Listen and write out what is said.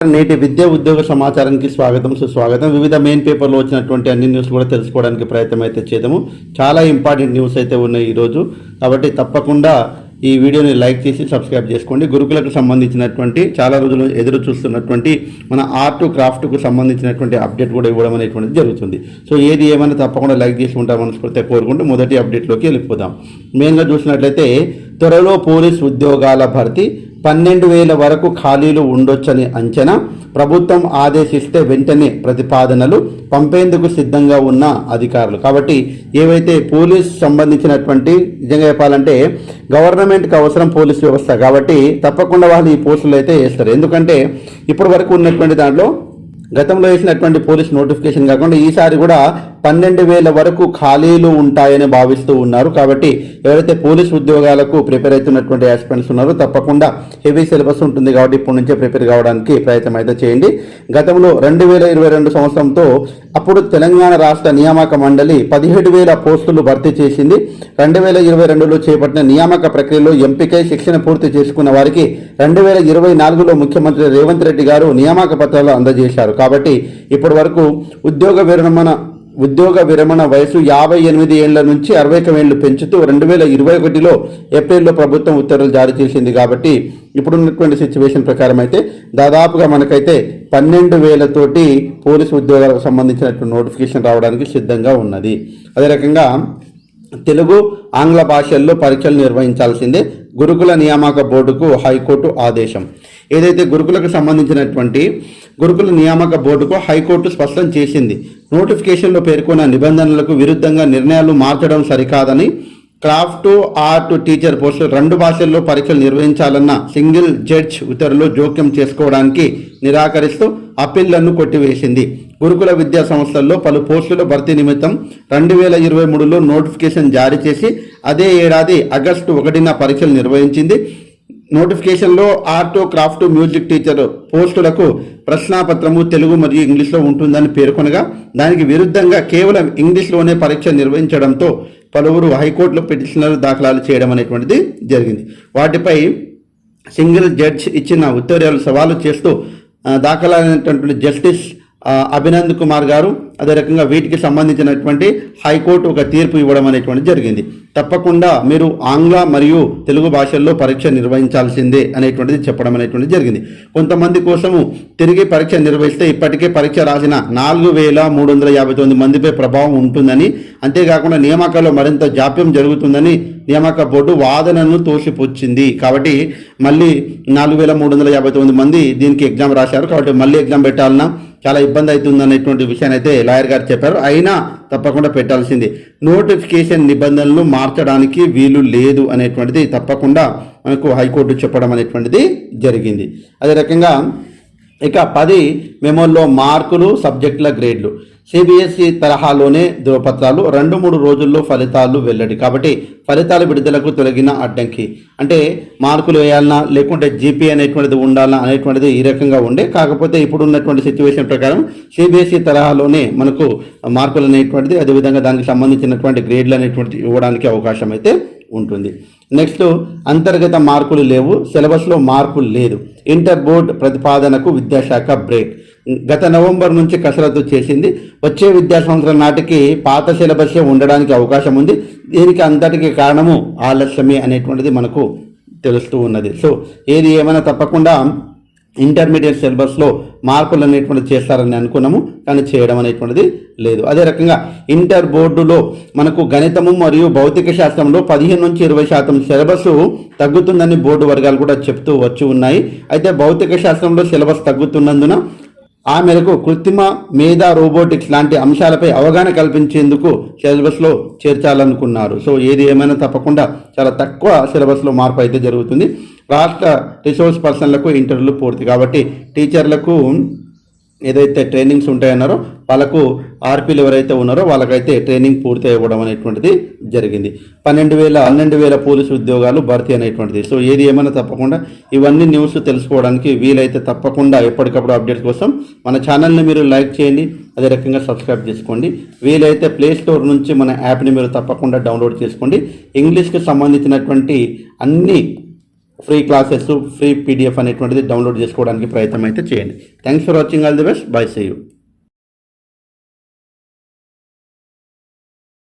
నేటి విద్యా ఉద్యోగ సమాచారానికి స్వాగతం సుస్వాగతం. వివిధ మెయిన్ పేపర్లో వచ్చినటువంటి అన్ని న్యూస్ కూడా తెలుసుకోవడానికి ప్రయత్నం అయితే చేద్దాము. చాలా ఇంపార్టెంట్ న్యూస్ అయితే ఉన్నాయి ఈరోజు. కాబట్టి తప్పకుండా ఈ వీడియోని లైక్ చేసి సబ్స్క్రైబ్ చేసుకోండి. గురుకులకు సంబంధించినటువంటి చాలా రోజులు ఎదురు చూస్తున్నటువంటి మన ఆర్ట్ క్రాఫ్ట్కు సంబంధించినటువంటి అప్డేట్ కూడా ఇవ్వడం అనేటువంటిది జరుగుతుంది. సో ఏది ఏమైనా తప్పకుండా లైక్ చేసి ఉంటాం మనస్ఫూర్తిగా కోరుకుంటూ మొదటి అప్డేట్లోకి వెళ్ళిపోదాం. మెయిన్గా చూసినట్లయితే త్వరలో పోలీస్ ఉద్యోగాల భర్తీ పన్నెండు వేల వరకు ఖాళీలు ఉండొచ్చని అంచనా ప్రభుత్వం ఆదేశిస్తే వెంటనే ప్రతిపాదనలు పంపేందుకు సిద్ధంగా ఉన్న అధికారులు. కాబట్టి ఏవైతే పోలీస్ సంబంధించినటువంటి నిజంగా చెప్పాలంటే గవర్నమెంట్కి అవసరం పోలీస్ వ్యవస్థ కాబట్టి తప్పకుండా వాళ్ళు ఈ పోస్టులు అయితే వేస్తారు. ఎందుకంటే ఇప్పటి వరకు ఉన్నటువంటి దాంట్లో గతంలో వేసినటువంటి పోలీస్ నోటిఫికేషన్ కాకుండా ఈసారి కూడా పన్నెండు వేల వరకు ఖాళీలు ఉంటాయని భావిస్తూ ఉన్నారు. కాబట్టి ఎవరైతే పోలీస్ ఉద్యోగాలకు ప్రిపేర్ అవుతున్నటువంటి ఆస్పిరెంట్స్ ఉన్నారో తప్పకుండా హెవీ సిలబస్ ఉంటుంది కాబట్టి ఇప్పటి నుంచే ప్రిపేర్ కావడానికి ప్రయత్నం అయితే చేయండి. గతంలో రెండు వేల ఇరవై రెండు సంవత్సరంతో అప్పుడు తెలంగాణ రాష్ట్ర నియామక మండలి పదిహేడు వేల పోస్టులు భర్తీ చేసింది. రెండు వేల ఇరవై రెండులో చేపట్టిన నియామక ప్రక్రియలో ఎంపికై శిక్షణ పూర్తి చేసుకున్న వారికి రెండు వేల ఇరవై నాలుగులో ముఖ్యమంత్రి రేవంత్ రెడ్డి గారు నియామక పత్రాలు అందజేశారు. కాబట్టి ఇప్పటి వరకు ఉద్యోగ విరమణ ఉద్యోగ విరమణ వయసు యాభై ఎనిమిది ఏళ్ళ నుంచి అరవై ఒక పెంచుతూ రెండు వేల ఇరవై ఒకటిలో ఏప్రిల్లో ప్రభుత్వం ఉత్తర్వులు జారీ చేసింది కాబట్టి ఇప్పుడున్నటువంటి సిచ్యువేషన్ ప్రకారం అయితే దాదాపుగా మనకైతే పన్నెండు వేలతోటి పోలీసు ఉద్యోగాలకు సంబంధించినటువంటి నోటిఫికేషన్ రావడానికి సిద్ధంగా ఉన్నది. అదే రకంగా తెలుగు ఆంగ్ల భాషల్లో పరీక్షలు నిర్వహించాల్సిందే గురుకుల నియామక బోర్డుకు హైకోర్టు ఆదేశం. ఏదైతే గురుకులకు సంబంధించినటువంటి గురుకుల నియామక బోర్డుకు హైకోర్టు స్పష్టం చేసింది. నోటిఫికేషన్లో పేర్కొన్న నిబంధనలకు విరుద్ధంగా నిర్ణయాలు మార్చడం సరికాదని క్రాఫ్ట్ ఆర్ట్ టీచర్ పోస్టులు రెండు భాషల్లో పరీక్షలు నిర్వహించాలన్న సింగిల్ జడ్జ్ ఉత్తర్వులు జోక్యం చేసుకోవడానికి నిరాకరిస్తూ అప్పీళ్ళను కొట్టివేసింది. గురుకుల విద్యా సంస్థల్లో పలు పోస్టుల భర్తీ నిమిత్తం రెండు వేల ఇరవై మూడులో నోటిఫికేషన్ జారీ చేసి అదే ఏడాది ఆగస్టు ఒకటిన పరీక్షలు నిర్వహించింది. నోటిఫికేషన్లో ఆర్ట్ క్రాఫ్ట్ మ్యూజిక్ టీచర్ పోస్టులకు ప్రశ్నాపత్రము తెలుగు మరియు ఇంగ్లీష్లో ఉంటుందని పేర్కొనగా దానికి విరుద్ధంగా కేవలం ఇంగ్లీష్లోనే పరీక్ష నిర్వహించడంతో పలువురు హైకోర్టులో పిటిషనర్ దాఖలాలు చేయడం అనేటువంటిది జరిగింది. వాటిపై సింగిల్ జడ్జ్ ఇచ్చిన ఉత్తర్వులు సవాలు చేస్తూ దాఖలైనటువంటి జస్టిస్ అభినంద్ కుమార్ గారు అదే రకంగా వీటికి సంబంధించినటువంటి హైకోర్టు ఒక తీర్పు ఇవ్వడం అనేటువంటి జరిగింది. తప్పకుండా మీరు ఆంగ్ల మరియు తెలుగు భాషల్లో పరీక్ష నిర్వహించాల్సిందే అనేటువంటిది చెప్పడం అనేటువంటిది జరిగింది. కొంతమంది కోసము తిరిగి పరీక్ష నిర్వహిస్తే ఇప్పటికే పరీక్ష రాసిన నాలుగు వేల మూడు వందల యాభై తొమ్మిది మందిపై ప్రభావం ఉంటుందని అంతేకాకుండా నియామకాల్లో మరింత జాప్యం జరుగుతుందని నియామక బోర్డు వాదనను తోసిపుచ్చింది. కాబట్టి మళ్ళీ నాలుగు వేల మూడు వందల యాభై తొమ్మిది మంది దీనికి ఎగ్జామ్ రాశారు. కాబట్టి మళ్ళీ ఎగ్జామ్ పెట్టాలన్నా చాలా ఇబ్బంది అవుతుంది అనేటువంటి విషయాన్ని అయితే లాయర్ గారు చెప్పారు. అయినా తప్పకుండా పెట్టాల్సింది. నోటిఫికేషన్ నిబంధనలు మార్చడానికి వీలు లేదు అనేటువంటిది తప్పకుండా మనకు హైకోర్టు చెప్పడం అనేటువంటిది జరిగింది. అదే రకంగా ఇక పది మెమోల్లో మార్కులు సబ్జెక్టుల గ్రేడ్లు. సిబిఎస్ఈ తరహాలోనే ధృవపత్రాలు. రెండు మూడు రోజుల్లో ఫలితాలు వెల్లడి. కాబట్టి ఫలితాల విడుదలకు తొలగిన అడ్డంకి. అంటే మార్కులు వేయాలన్నా లేకుంటే జీపీ అనేటువంటిది ఉండాలా అనేటువంటిది ఈ రకంగా ఉండే. కాకపోతే ఇప్పుడు ఉన్నటువంటి సిచ్యువేషన్ ప్రకారం సిబిఎస్ఈ తరహాలోనే మనకు మార్కులు అనేటువంటిది అదేవిధంగా దానికి సంబంధించినటువంటి గ్రేడ్లు అనేటువంటిది ఇవ్వడానికి అవకాశం అయితే ఉంటుంది. నెక్స్ట్ అంతర్గత మార్కులు లేవు సిలబస్లో మార్పులు లేదు. ఇంటర్ బోర్డ్ ప్రతిపాదనకు విద్యాశాఖ బ్రేక్. గత నవంబర్ నుంచి కసరత్తు చేసింది. వచ్చే విద్యా సంవత్సరం నాటికి పాత సిలబస్సే ఉండడానికి అవకాశం ఉంది. దీనికి అంతటికి కారణము ఆలస్యమే అనేటువంటిది మనకు తెలుస్తూ ఉన్నది. సో ఏది ఏమైనా తప్పకుండా ఇంటర్మీడియట్ సిలబస్లో మార్పులు అనేటువంటిది చేస్తారని అనుకున్నాము కానీ చేయడం అనేటువంటిది లేదు. అదే రకంగా ఇంటర్ బోర్డులో మనకు గణితము మరియు భౌతిక శాస్త్రంలో పదిహేను నుంచి ఇరవై శాతం సిలబస్ తగ్గుతుందని బోర్డు వర్గాలు కూడా చెప్తూ వచ్చి ఉన్నాయి. అయితే భౌతిక శాస్త్రంలో సిలబస్ తగ్గుతున్నందున ఆ మేరకు కృత్రిమ మేధా రోబోటిక్స్ లాంటి అంశాలపై అవగాహన కల్పించేందుకు సిలబస్లో చేర్చాలనుకున్నారు. సో ఏది ఏమైనా తప్పకుండా చాలా తక్కువ సిలబస్లో మార్పు అయితే జరుగుతుంది. రాష్ట్ర రిసోర్స్ పర్సన్లకు ఇంటర్వ్యూలు పూర్తి. కాబట్టి టీచర్లకు ఏదైతే ట్రైనింగ్స్ ఉంటాయన్నారో వాళ్ళకు ఆర్పీలు ఎవరైతే ఉన్నారో వాళ్ళకైతే ట్రైనింగ్ పూర్తి అవ్వడం అనేటువంటిది జరిగింది. పన్నెండు వేల పన్నెండు వేల పోలీసు ఉద్యోగాలు భర్తీ అనేటువంటిది. సో ఏది ఏమైనా తప్పకుండా ఇవన్నీ న్యూస్ తెలుసుకోవడానికి వీలైతే తప్పకుండా ఎప్పటికప్పుడు అప్డేట్ కోసం మన ఛానల్ని మీరు లైక్ చేయండి అదే రకంగా సబ్స్క్రైబ్ చేసుకోండి. వీలైతే ప్లే స్టోర్ నుంచి మన యాప్ని మీరు తప్పకుండా డౌన్లోడ్ చేసుకోండి. ఇంగ్లీష్కి సంబంధించినటువంటి అన్ని ఫ్రీ క్లాసెస్ ఫ్రీ పీడిఎఫ్ అనేటువంటిది డౌన్లోడ్ చేసుకోవడానికి ప్రయత్నం అయితే చేయండి. Thanks for watching all the best bye see you